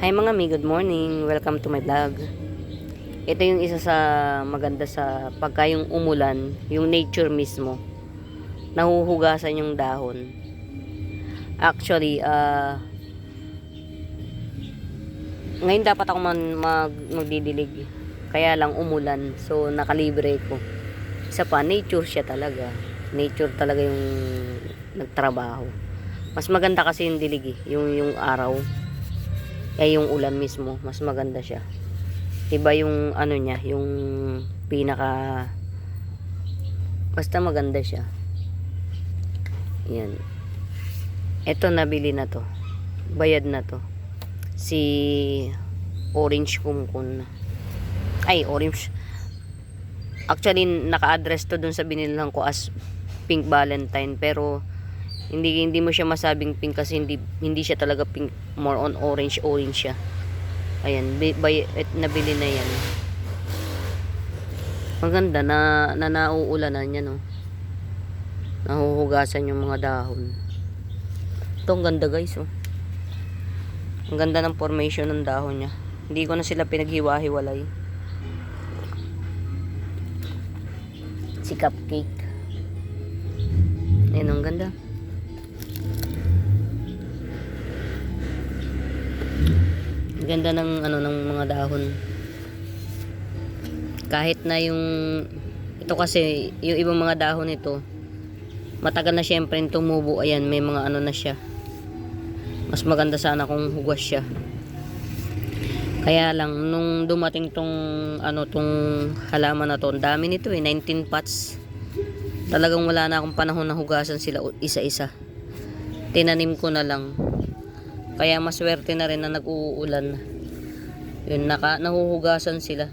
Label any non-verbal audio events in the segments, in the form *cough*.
Hi mga mi, good morning. Welcome to my vlog. Ito yung isa sa maganda sa pagka yung umulan, yung nature mismo. Nahuhugasan yung dahon. Actually, ah ngayon dapat ako man mag, magdidilig. Kaya lang umulan. So, nakalibre ko. Isa pa, nature siya talaga. Nature talaga yung nagtrabaho. Mas maganda kasi yung dilig eh. Yung, yung araw eh yung ulan mismo mas maganda siya. Iba yung ano niya yung pinaka basta maganda siya. Yan. Eto nabili na to. Bayad na to. Si orange kumkun. Ay orange. Actually naka-address to dun sa binilang ko as pink valentine pero hindi hindi mo siya masabing pink kasi hindi hindi siya talaga pink. More on orange orange siya. Ayan bay, et, nabili na yan. Maganda na na nauulanan yan no? Nahuhugasan yung mga dahon. Ito ang ganda guys oh. Ang ganda ng formation ng dahon niya. Hindi ko na sila pinaghiwa-hiwalay. Si cupcake. Ayun ang ganda ganda ng ano ng mga dahon. Kahit na yung ito kasi yung ibang mga dahon nito matagal na syempre tumubo. Ayan may mga ano na siya. Mas maganda sana kung hugas siya. Kaya lang nung dumating tong ano tong halaman na to ang dami nito eh 19 pots. Talagang wala na akong panahon na hugasan sila isa-isa. Tinanim ko na lang kaya maswerte na rin na nag-uulan. Yun, naka, nahuhugasan sila.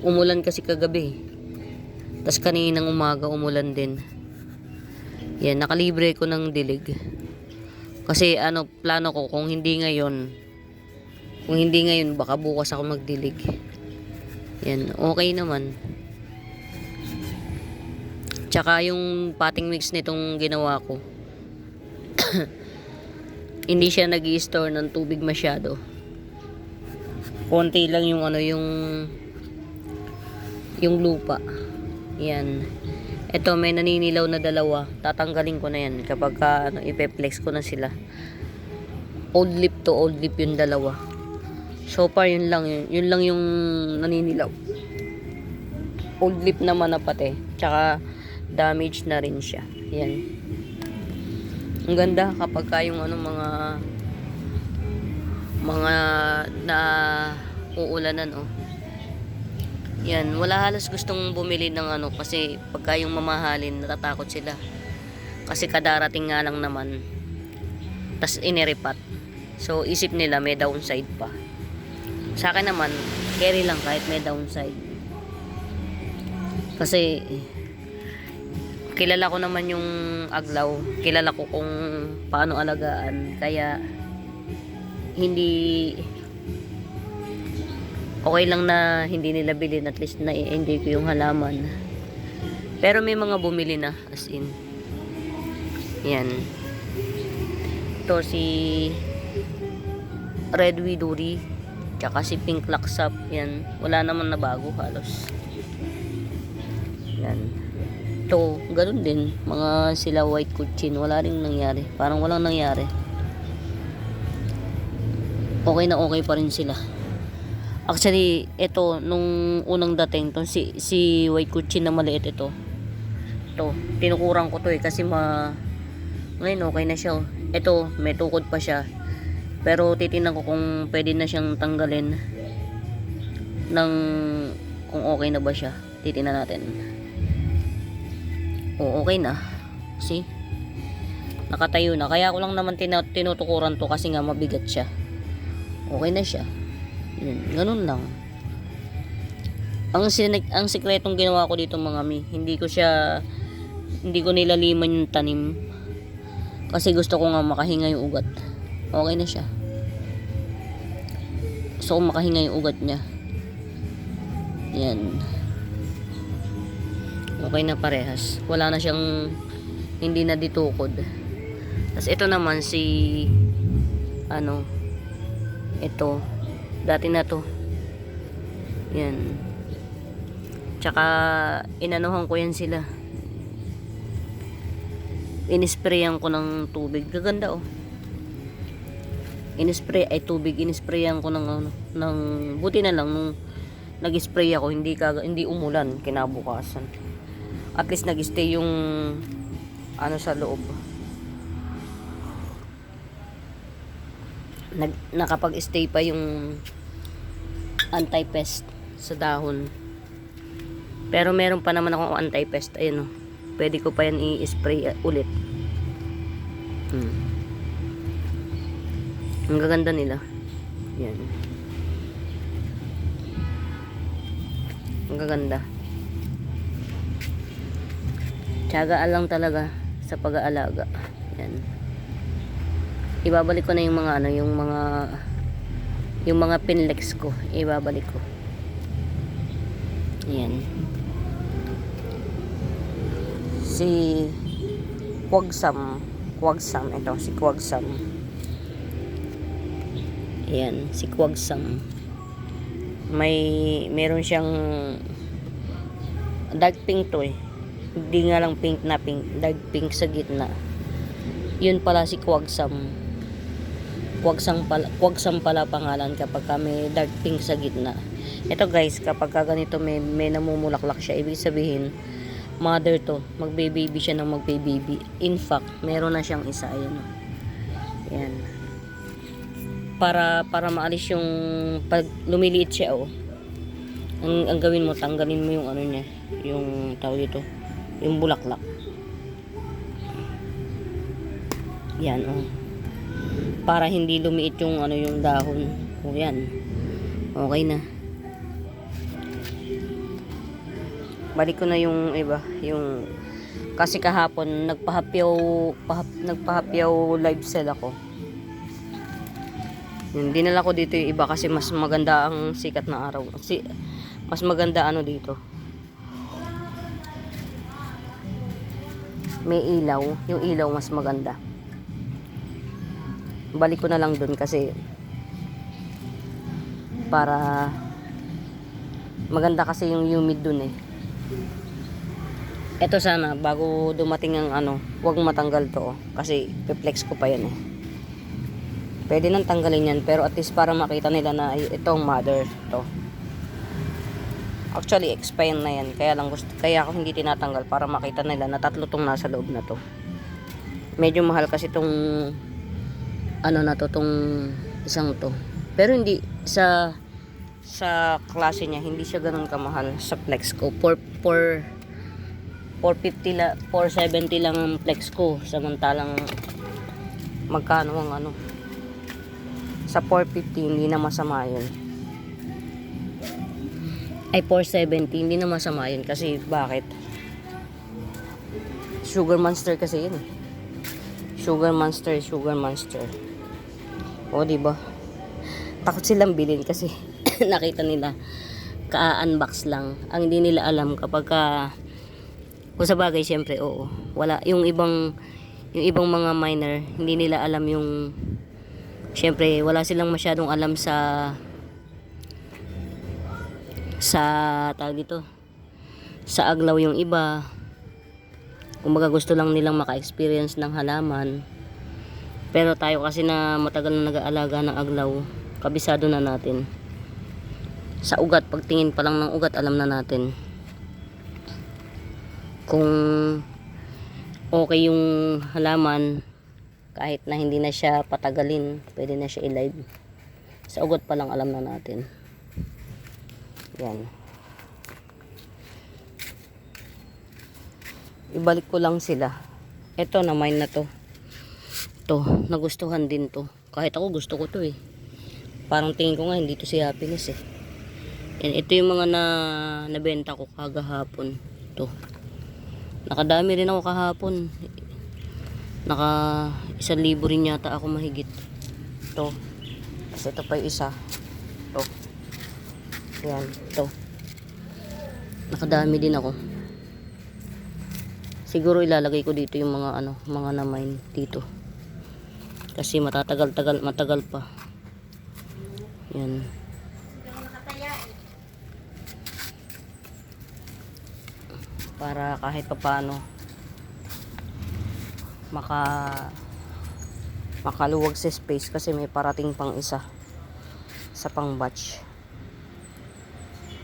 Umulan kasi kagabi. Tapos kaninang umaga umulan din. Yan, nakalibre ko ng dilig. Kasi ano, plano ko kung hindi ngayon, kung hindi ngayon, baka bukas ako magdilig. Yan, okay naman. Tsaka yung potting mix nitong ginawa ko, hindi siya nag store ng tubig masyado. Konti lang yung ano yung yung lupa. Yan. Ito may naninilaw na dalawa. Tatanggalin ko na yan kapag ka, ano, ipeplex ko na sila. Old lip to old lip yung dalawa. So far yun lang yun. Yun lang yung naninilaw. Old lip naman na pati. Tsaka damage na rin siya. Yan. Ang ganda kapag ka yung ano mga mga na uulanan oh. Yan, wala halos gustong bumili ng ano kasi pagka yung mamahalin natatakot sila. Kasi kadarating nga lang naman. Tas iniripat. So isip nila may downside pa. Sa akin naman, carry lang kahit may downside. Kasi kilala ko naman yung aglaw. Kilala ko kung paano alagaan. Kaya, hindi okay lang na hindi nila bilhin. At least na enjoy ko yung halaman. Pero may mga bumili na. As in. Yan. Ito si Red Widuri. Tsaka si Pink Laksap. Yan. Wala naman na bago halos. Yan ito, ganun din. Mga sila white kuchin, wala ring nangyari. Parang walang nangyari. Okay na okay pa rin sila. Actually, ito, nung unang dating, to, si, si white kuchin na maliit ito. Ito, tinukurang ko to eh, kasi ma... Ngayon, okay na siya. oh. Ito, may tukod pa siya. Pero titingnan ko kung pwede na siyang tanggalin ng kung okay na ba siya. Titingnan natin. Oo, okay na. See? Nakatayo na. Kaya ko lang naman tinutukuran to kasi nga mabigat siya. Okay na siya. Yun, ganun lang. Ang, sinek- ang sikretong ginawa ko dito mga mi, hindi ko siya, hindi ko nilaliman yung tanim. Kasi gusto ko nga makahinga yung ugat. Okay na siya. Gusto ko makahinga yung ugat niya. Yan okay na parehas wala na siyang hindi na ditukod tapos ito naman si ano Ito. Dati na to. Yan. Tsaka, inanuhan ko yan sila. Inisprayan ko ng tubig. Gaganda oh. Inispray, ay tubig, inisprayan ko ng ano, ng, buti na lang nung nag-spray ako, hindi, kaga, hindi umulan kinabukasan. At least nag-stay yung ano sa loob. Nag, nakapag-stay pa yung anti-pest sa dahon. Pero meron pa naman akong anti-pest. Ayun o. Pwede ko pa yan i-spray uh, ulit. Hmm. Ang gaganda nila. Yan. Ang gaganda. Tiyagaan lang talaga sa pag-aalaga. Yan. Ibabalik ko na yung mga ano, yung mga yung mga pinlex ko. Ibabalik ko. Yan. Si Kwagsam. Kwagsam. Ito, si Kwagsam. Ayan, si Kwagsam. May, meron siyang dark pink to eh. Hindi nga lang pink na pink, dark pink sa gitna. Yun pala si Kwagsam. Kwagsam pala, Kwagsam pala pangalan kapag ka may dark pink sa gitna. Ito guys, kapag ka ganito may, may namumulaklak siya, ibig sabihin, mother to, magbe-baby siya ng magbe-baby. In fact, meron na siyang isa, ayan. o. Ayan para para maalis yung pag lumiliit siya oh. Ang, ang gawin mo, tanggalin mo yung ano niya, yung tawag dito, yung bulaklak. Yan oh. Para hindi lumiit yung ano yung dahon. O yan. Okay na. Balik ko na yung iba, yung kasi kahapon nagpahapyaw pahap, nagpahapyaw live sell ako. Yung dinala ko dito yung iba kasi mas maganda ang sikat na araw. Si, mas maganda ano dito. May ilaw. Yung ilaw mas maganda. Balik ko na lang dun kasi para maganda kasi yung humid dun eh. Ito sana bago dumating ang ano, wag matanggal to oh, kasi peplex ko pa yan eh. Pwede nang tanggalin yan pero at least para makita nila na itong mother to. Actually expire na yan kaya lang gusto kaya ako hindi tinatanggal para makita nila na tatlo tong nasa loob na to. Medyo mahal kasi tong ano na to tong isang to. Pero hindi sa sa klase niya hindi siya ganun kamahal sa flex ko. 4 4 450 la 470 lang ang flex ko samantalang magkano ang ano sa 450 hindi na masama yun ay 470 hindi na masama yun kasi bakit? Sugar monster kasi yun eh. sugar monster sugar monster. O di ba? Takot silang bilhin kasi *coughs* nakita nila ka-unbox lang. Ang hindi nila alam kapag ka kung sa bagay syempre oo. Wala yung ibang yung ibang mga miner hindi nila alam yung syempre wala silang masyadong alam sa sa tawag dito sa aglaw yung iba. Kumbaga gusto lang nilang maka-experience ng halaman. Pero tayo kasi na matagal na nag-aalaga ng aglaw kabisado na natin. Sa ugat pagtingin pa lang ng ugat alam na natin kung okay yung halaman kahit na hindi na siya patagalin pwede na siya i-live. Sa ugat pa lang alam na natin yan. Ibalik ko lang sila. Eto na mine na to. To nagustuhan din to. Kahit ako gusto ko to eh. Parang tingin ko nga hindi to si happiness eh. Yan ito yung mga na nabenta ko kagahapon. To. Nakadami rin ako kahapon. Naka isang libo rin yata ako mahigit. To. Kasi ito pa yung isa yan to nakadami din ako siguro ilalagay ko dito yung mga ano mga na mine dito kasi matatagal tagal matagal pa Yan. Para kahit papaano maka makaluwag sa space kasi may parating pang isa sa pang batch.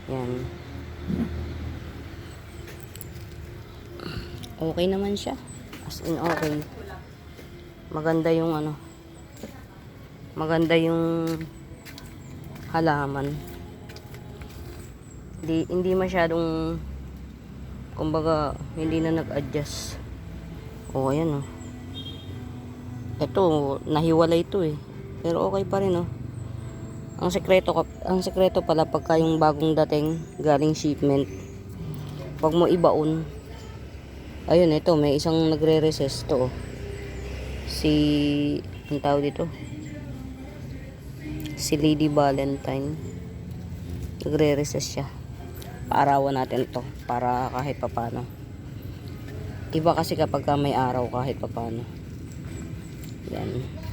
Yan. Okay naman siya. As in okay. Maganda yung ano. Maganda yung halaman. Hindi, hindi masyadong kumbaga hindi na nag-adjust. O ayan oh. Ito, nahiwalay ito eh. Pero okay pa rin oh. Ang sekreto ang sekreto pala pagka yung bagong dating galing shipment. Pag mo ibaon. Ayun, ito may isang nagre-recess to. oh. Si ang tawag dito. Si Lady Valentine. Nagre-recess siya. Paarawan natin to para kahit papano. Iba kasi kapag ka may araw kahit papano. Yan.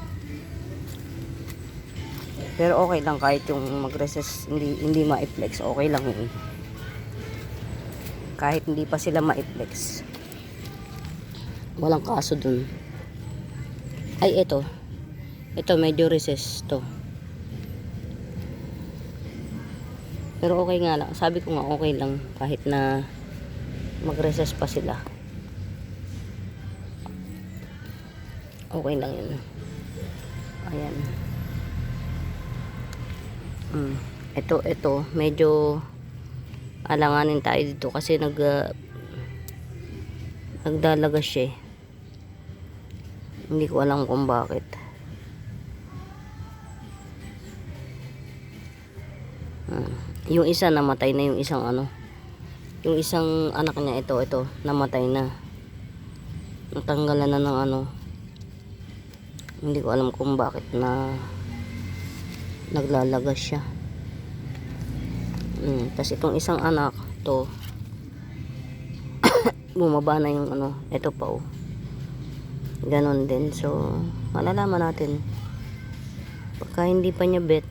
Pero okay lang kahit yung mag-recess hindi hindi ma-flex, okay lang yun. Kahit hindi pa sila ma-flex. Walang kaso dun. Ay, ito. Ito, medyo recess to. Pero okay nga lang. Sabi ko nga okay lang kahit na mag-recess pa sila. Okay lang yun. Ayan. Mm. Ito, ito, medyo alanganin tayo dito kasi nag uh, nagdalaga siya eh. Hindi ko alam kung bakit. Mm. Yung isa namatay na yung isang ano. Yung isang anak niya ito, ito, namatay na. Natanggalan na ng ano. Hindi ko alam kung bakit na naglalagas siya. Mm, Tapos itong isang anak, to *coughs* bumaba na yung ano, ito pa oh. Ganon din. So, malalaman natin. Pagka hindi pa niya bet,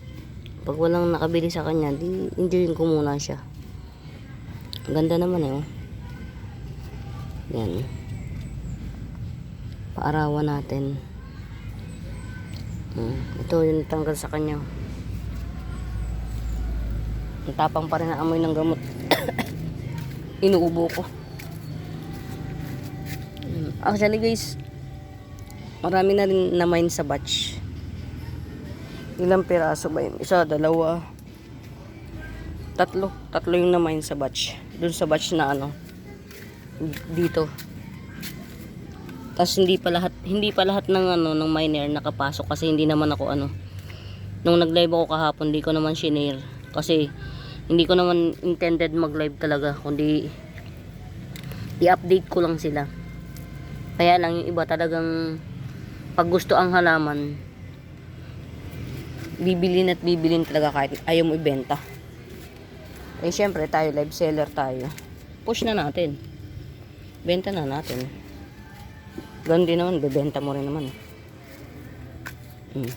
pag walang nakabili sa kanya, di enjoyin ko muna siya. Ganda naman eh. Oh. Yan. Paarawan natin. Hmm. Ito yung tanggal sa kanya. Ang tapang pa rin ang amoy ng gamot. *coughs* Inuubo ko. Hmm. Actually guys, marami na rin na mine sa batch. Ilang piraso ba yun? Isa, dalawa, tatlo. Tatlo yung na mine sa batch. Doon sa batch na ano, dito. Tapos hindi pa lahat hindi pa lahat ng ano ng miner nakapasok kasi hindi naman ako ano. Nung nag-live ako kahapon, hindi ko naman shinare kasi hindi ko naman intended mag-live talaga kundi i-update ko lang sila. Kaya lang yung iba talagang pag gusto ang halaman bibilin at bibilin talaga kahit ayaw mo ibenta. Eh syempre tayo live seller tayo. Push na natin. Benta na natin. Ganun din naman, bebenta mo rin naman. Hmm.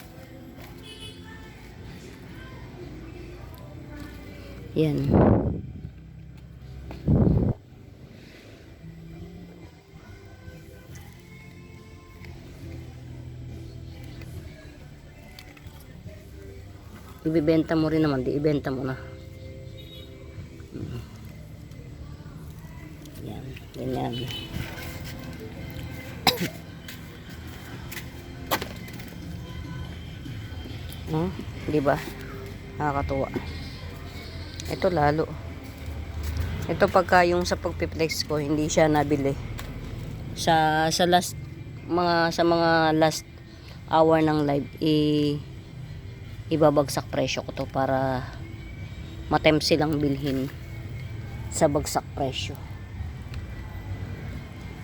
Yan. Ibibenta mo rin naman, di ibenta mo na. Hmm. Yan, ganyan. Di ba? Nakakatuwa. Ito lalo. Ito pagka yung sa pagpiplex ko, hindi siya nabili. Sa sa last mga sa mga last hour ng live i ibabagsak presyo ko to para matempt silang bilhin sa bagsak presyo.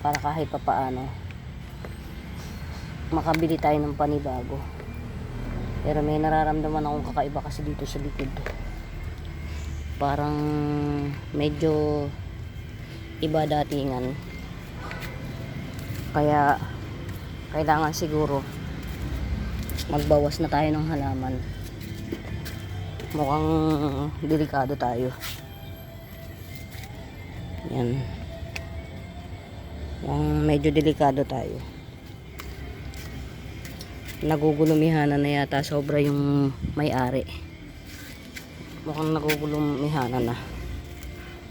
Para kahit papaano makabili tayo ng panibago. Pero may nararamdaman akong kakaiba kasi dito sa likod. Parang medyo iba datingan. Kaya kailangan siguro magbawas na tayo ng halaman. mukhang delikado tayo. Yan. Mukhang medyo delikado tayo. Nagugulumihanan na yata sobra yung may-ari. Mukhang nagugulumihanan na.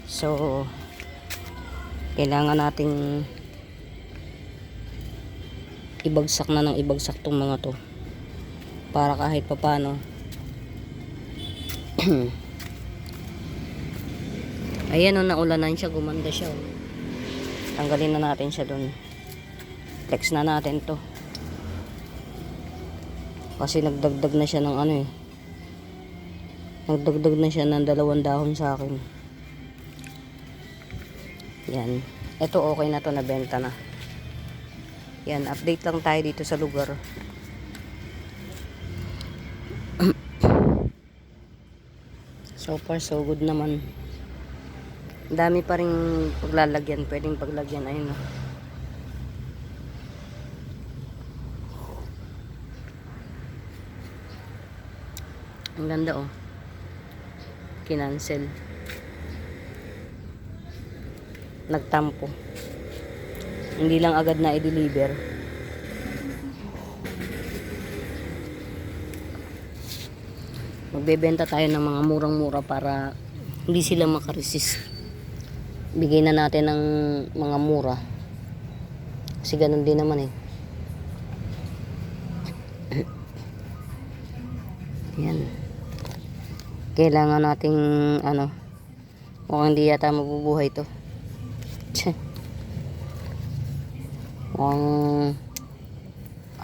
So, kailangan nating ibagsak na ng ibagsak tong mga to para kahit papano *clears throat* ayan o naulanan siya gumanda siya oh. tanggalin na natin siya dun flex na natin to kasi nagdagdag na siya ng ano eh nagdagdag na siya ng dalawang dahon sa akin yan ito okay na to nabenta na yan, update lang tayo dito sa lugar. *clears throat* so far, so good naman. Dami pa rin paglalagyan. Pwedeng paglagyan. Ayun o. Ang ganda oh. Kinancel. Nagtampo. Hindi lang agad na i-deliver. Magbebenta tayo ng mga murang-mura para hindi sila makaresist. Bigay na natin ng mga mura. Kasi ganun din naman eh. *coughs* Yan kailangan nating ano mukhang hindi yata mabubuhay to Tse. Mukhang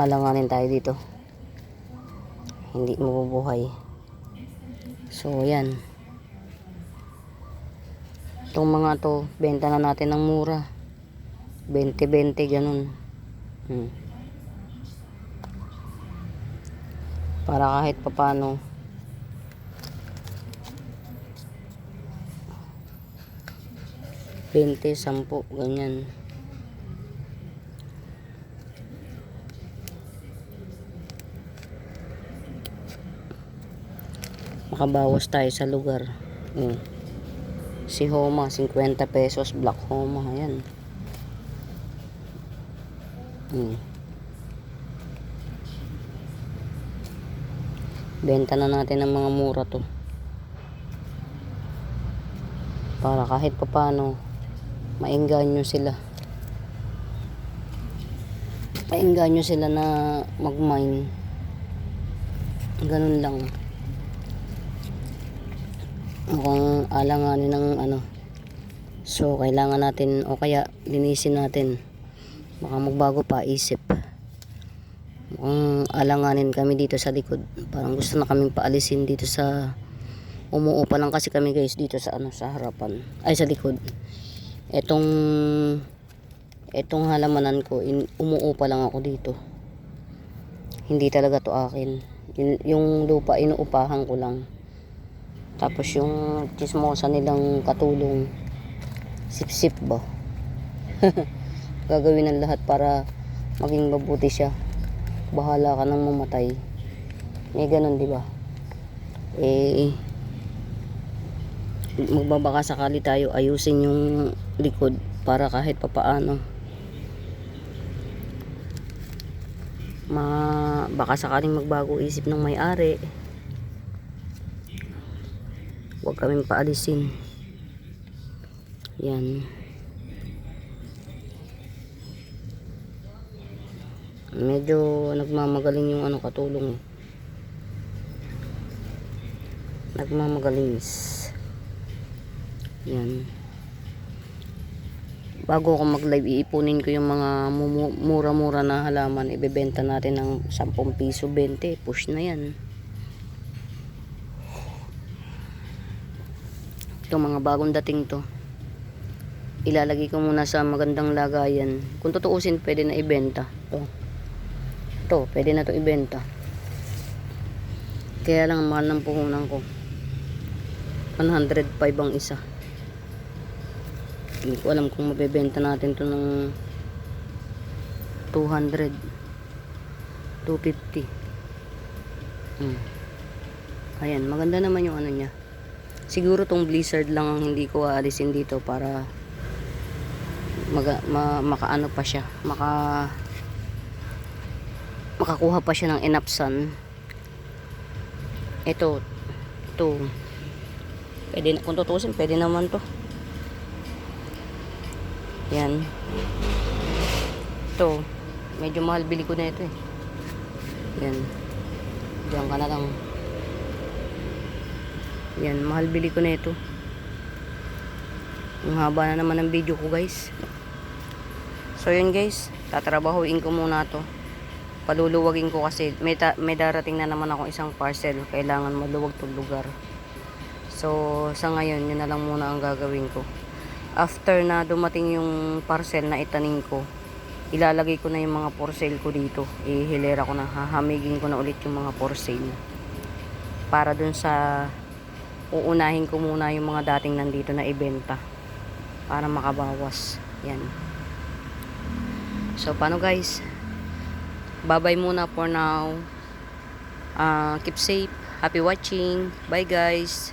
alanganin tayo dito. Hindi mabubuhay. So, yan. Itong mga to, benta na natin ng mura. 20-20, ganun. Hmm. Para kahit papano, Bente, sampu, ganyan. makabawas tayo sa lugar mm. si Homa 50 pesos black Homa ayan mm. benta na natin ng mga mura to para kahit papano maingganyo sila. Maingganyo sila na mag-mine. Ganun lang. Kung alanganin ng ano. So kailangan natin o kaya linisin natin. Baka magbago pa isip. Kung alanganin kami dito sa likod. Parang gusto na kaming paalisin dito sa umuo pa lang kasi kami guys dito sa ano sa harapan. Ay sa likod etong etong halamanan ko in, umuo pa lang ako dito hindi talaga to akin yung, yung lupa inuupahan ko lang tapos yung chismosa nilang katulong sip-sip ba? *laughs* Gagawin ng lahat para maging mabuti siya. Bahala ka nang mamatay. May ganun, di ba? Eh, magbabaka sakali tayo ayusin yung likod para kahit papaano. Ma baka sakaling magbago isip ng may-ari. Huwag kaming paalisin. Yan. Medyo nagmamagaling yung ano katulong. Eh. nagmamagaling yan bago ako mag live iipunin ko yung mga mumu- mura-mura na halaman ibebenta natin ng 10 piso 20 push na yan Itong mga bagong dating to. Ilalagay ko muna sa magandang lagayan. Kung tutuusin, pwede na ibenta. To. To, pwede na to ibenta. Kaya lang mahal ng puhunan ko. 105 ang isa. Hindi ko alam kung mabebenta natin to ng 200. 250. Hmm. Ayan, maganda naman yung ano niya. Siguro tong blizzard lang ang hindi ko aalisin dito para maga, ma, makaano pa siya. Maka makakuha pa siya ng enough sun. Ito, ito. Pwede na, kung tutusin, pwede naman to. Yan. Ito, medyo mahal bili ko na ito eh. Yan. Diyan ka na lang. Yan, mahal bili ko na ito. Ang haba na naman ng video ko guys. So yun guys, tatrabahuin ko muna to. Paluluwagin ko kasi may, may darating na naman ako isang parcel. Kailangan maluwag tong lugar. So sa ngayon, yun na lang muna ang gagawin ko. After na dumating yung parcel na itanim ko, ilalagay ko na yung mga for ko dito. Ihilera ko na, hahamigin ko na ulit yung mga for. Para dun sa uunahin ko muna yung mga dating nandito na ibenta para makabawas. Yan. So, paano guys? Bye-bye muna for now. Ah, keep safe. Happy watching. Bye guys.